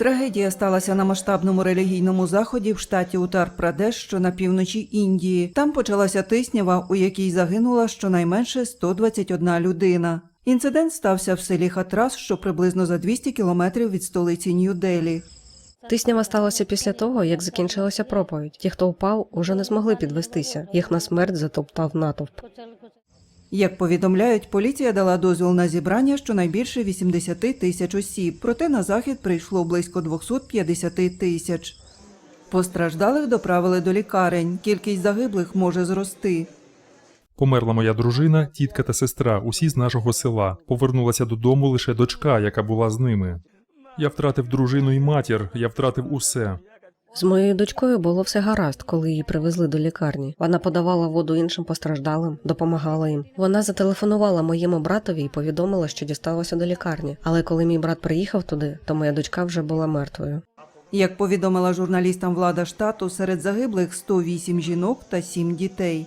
Трагедія сталася на масштабному релігійному заході в штаті Утар-Прадеш, що на півночі Індії. Там почалася тиснява, у якій загинула щонайменше 121 людина. Інцидент стався в селі Хатрас, що приблизно за 200 кілометрів від столиці Нью-Делі. Тиснява сталося після того, як закінчилася проповідь. Ті, хто впав, уже не змогли підвестися. Їх на смерть затоптав натовп. Як повідомляють, поліція дала дозвіл на зібрання щонайбільше 80 тисяч осіб, проте на захід прийшло близько 250 тисяч. Постраждалих доправили до лікарень. Кількість загиблих може зрости. Померла моя дружина, тітка та сестра, усі з нашого села. Повернулася додому лише дочка, яка була з ними. Я втратив дружину і матір, я втратив усе. З моєю дочкою було все гаразд, коли її привезли до лікарні. Вона подавала воду іншим постраждалим, допомагала їм. Вона зателефонувала моєму братові і повідомила, що дісталася до лікарні. Але коли мій брат приїхав туди, то моя дочка вже була мертвою. Як повідомила журналістам влада штату, серед загиблих 108 жінок та 7 дітей.